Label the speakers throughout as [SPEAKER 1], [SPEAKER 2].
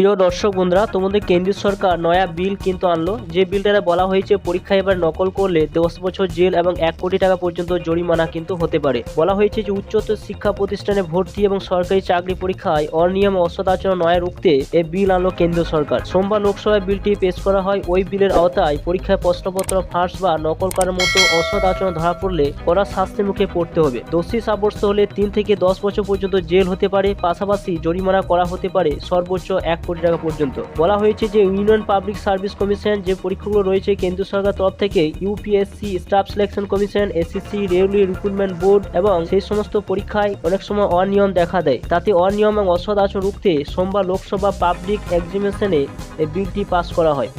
[SPEAKER 1] প্রিয় দর্শক বন্ধুরা, তোমাদের কেন্দ্রীয় সরকার নয়া বিল কিন্তু আনলো। যে বিলটাতে বলা হয়েছে পরীক্ষায় এবার নকল করলে দশ বছর জেল এবং এক কোটি টাকা পর্যন্ত জরিমানা কিন্তু হতে পারে। বলা হয়েছে যে, উচ্চতর শিক্ষা প্রতিষ্ঠানে ভর্তি এবং সরকারি চাকরি পরীক্ষায় অনিয়ম ও অসদাচরণ নয়া রুখতে এ বিল আনলো কেন্দ্রীয় সরকার। সোমবার লোকসভায় বিলটি পেশ করা হয়। ওই বিলের আওতায় পরীক্ষায় প্রশ্নপত্র, ফাঁস বা নকল করার মতো অসৎ আচরণ ধরা পড়লে কড়া শাস্তির মুখে পড়তে হবে। দোষী সাব্যস্ত হলে তিন থেকে দশ বছর পর্যন্ত জেল হতে পারে। পাশাপাশি জরিমানা করা হতে পারে। সর্বোচ্চ এক কোটি টাকা পর্যন্ত। বলা হয়েছে যে ইউনিয়ন পাবলিক সার্ভিস কমিশন যে পরীক্ষাগুলো রয়েছে, কেন্দ্রীয় সরকার তরফ থেকে UPSC staff selection commission, SSC, railway recruitment board এবং সেই সমস্ত পরীক্ষায় অনেক সময় অনিয়ম দেখা দেয়। তাতে অনিয়ম এবং অসৎ আচরণ রুখতে সোমবার লোকসভা পাবলিক এক্সামিনেশনে এই বিলটি পাস করা হয়।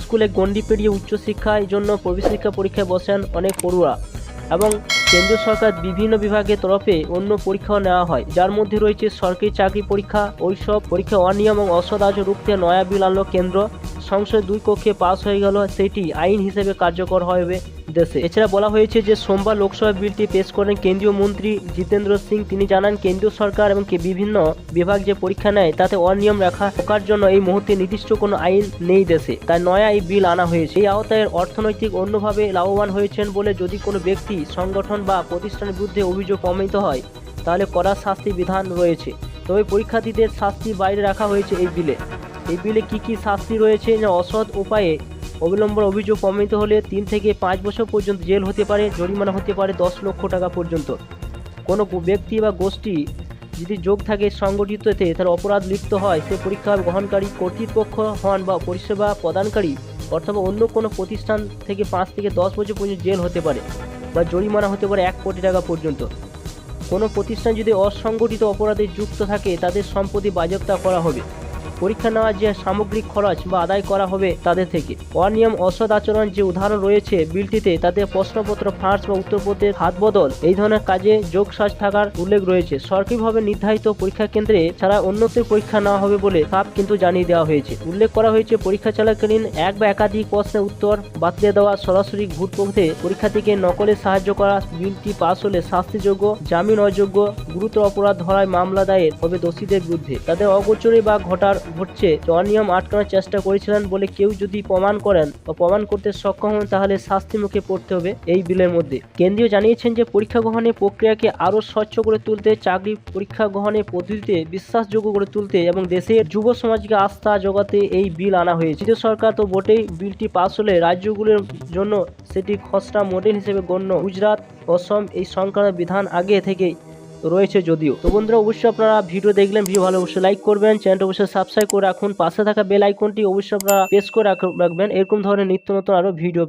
[SPEAKER 1] স্কুলে গণ্ডি পেরিয়ে উচ্চশিক্ষার জন্য প্রবেশিক্ষা পরীক্ষায় বসেন অনেক পড়ুয়া এবং কেন্দ্রীয় সরকার বিভিন্ন বিভাগের তরফে অন্য পরীক্ষাও নেওয়া হয়। যার মধ্যে রয়েছে সরকারি চাকরি পরীক্ষা ওইসব পরীক্ষা, অনিয়ম এবং অসদাজ রুখতে নয়া বিল আনলো কেন্দ্র। সংসদ দুই কক্ষে পাশ হয়ে গেল, সেটি আইন হিসেবে কার্যকর হবে। দেশে। এছাড়া বলা হয়েছে যে, সোমবার লোকসভা বিলটি পেশ করেন কেন্দ্রীয় মন্ত্রী জিতেন্দ্র সিং। তিনি জানান, কেন্দ্রীয় সরকার এবং বিভিন্ন বিভাগ যে পরীক্ষা নেয়, তাতে অনিয়ম রাখা থাকার জন্য এই মুহূর্তে নির্দিষ্ট কোনো আইন নেই দেশে। তাই নয়া এই বিল আনা হয়েছে। এই আওতায় অর্থনৈতিক অন্যভাবে লাভবান হয়েছেন বলে যদি কোনো ব্যক্তি, সংগঠন বা প্রতিষ্ঠানের বিরুদ্ধে অভিযোগ প্রমাণিত হয়, তাহলে কড়া শাস্তি বিধান রয়েছে। তবে পরীক্ষার্থীদের শাস্তি বাইরে রাখা হয়েছে এই বিলে। এই বিলে কি কি শাস্তি রয়েছে যে অসৎ উপায়ে অবলম্বন অভিযোগ প্রমাণিত হলে তিন থেকে পাঁচ বছর পর্যন্ত জেল হতে পারে, জরিমানা হতে পারে দশ লক্ষ টাকা পর্যন্ত। কোনো ব্যক্তি বা গোষ্ঠী যদি যোগ থাকে সংগঠিততে, তার অপরাধ লিপ্ত হয়, সে পরীক্ষা গ্রহণকারী, কর্তৃপক্ষ হন বা পরিষেবা প্রদানকারী অথবা অন্য কোনো প্রতিষ্ঠান থেকে পাঁচ থেকে দশ বছর পর্যন্ত জেল হতে পারে বা জরিমানা হতে পারে এক কোটি টাকা পর্যন্ত। কোনো প্রতিষ্ঠান যদি অসংগঠিত অপরাধে যুক্ত থাকে, তাদের সম্পত্তি বাজেয়াপ্ত করা হবে। পরীক্ষা নেওয়ার যে সামগ্রিক খরচ বা আদায় করা হবে তাদের থেকে। অনিয়ম, অসৎ আচরণ যে উদাহরণ রয়েছে বিলটিতে তাদের প্রশ্নপত্র, ফাঁস বা উত্তরপত্রের হাত বদল এই ধরনের কাজে যোগসাজ থাকার উল্লেখ রয়েছে। সরকারিভাবে নির্ধারিত পরীক্ষা কেন্দ্রে ছাড়া অন্যত্র পরীক্ষা নেওয়া হবে বলে সাপ কিন্তু জানিয়ে দেওয়া হয়েছে। উল্লেখ করা হয়েছে, পরীক্ষা চলাকালীন এক বা একাধিক প্রশ্নের উত্তর বাতিলে দেওয়া সরাসরি ঘুট পথে পরীক্ষার্থীকে নকলে সাহায্য করা বিলটি পাস হলে শাস্তিযোগ্য, জামিন অযোগ্য, গুরুতর অপরাধ ধরায় মামলা দায়ের হবে দোষীদের বিরুদ্ধে। তাদের অগোচরে বা ঘটার ঘটছে। অনিয়ম আটকানোর চেষ্টা করেছিলেন বলে কেউ যদি প্রমাণ করেন বা প্রমাণ করতে সক্ষম হন, তাহলে শাস্তি মুখে পড়তে হবে এই বিলের মধ্যে। কেন্দ্রীয় জানিয়েছেন যে, পরীক্ষা গ্রহণের প্রক্রিয়াকে আরও স্বচ্ছ করে তুলতে, চাকরি পরীক্ষা গ্রহণের পদ্ধতিতে বিশ্বাসযোগ্য করে তুলতে এবং দেশের যুব সমাজকে আস্থা জোগাতে এই বিল আনা হয়েছে। রাজ্য সরকার তো বটেই বিলটি পাস হলে রাজ্যগুলোর জন্য সেটি খসড়া মডেল হিসেবে গণ্য। গুজরাট, অসম এই সংক্রান্ত বিধান আগে থেকেই রয়েছে যদিও। তো বন্ধুরা, অবশ্যই আপনারা ভিডিও দেখলেন, ভিডিও ভালো, অবশ্যই লাইক করবেন চ্যানেলটা অবশ্যই সাবস্ক্রাইব করে রাখুন। পাশে থাকা বেল আইকনটি অবশ্যই আপনারা প্রেস করে রাখ- রাখবেন। এরকম ধরনের নিত্য নতুন আরও ভিডিও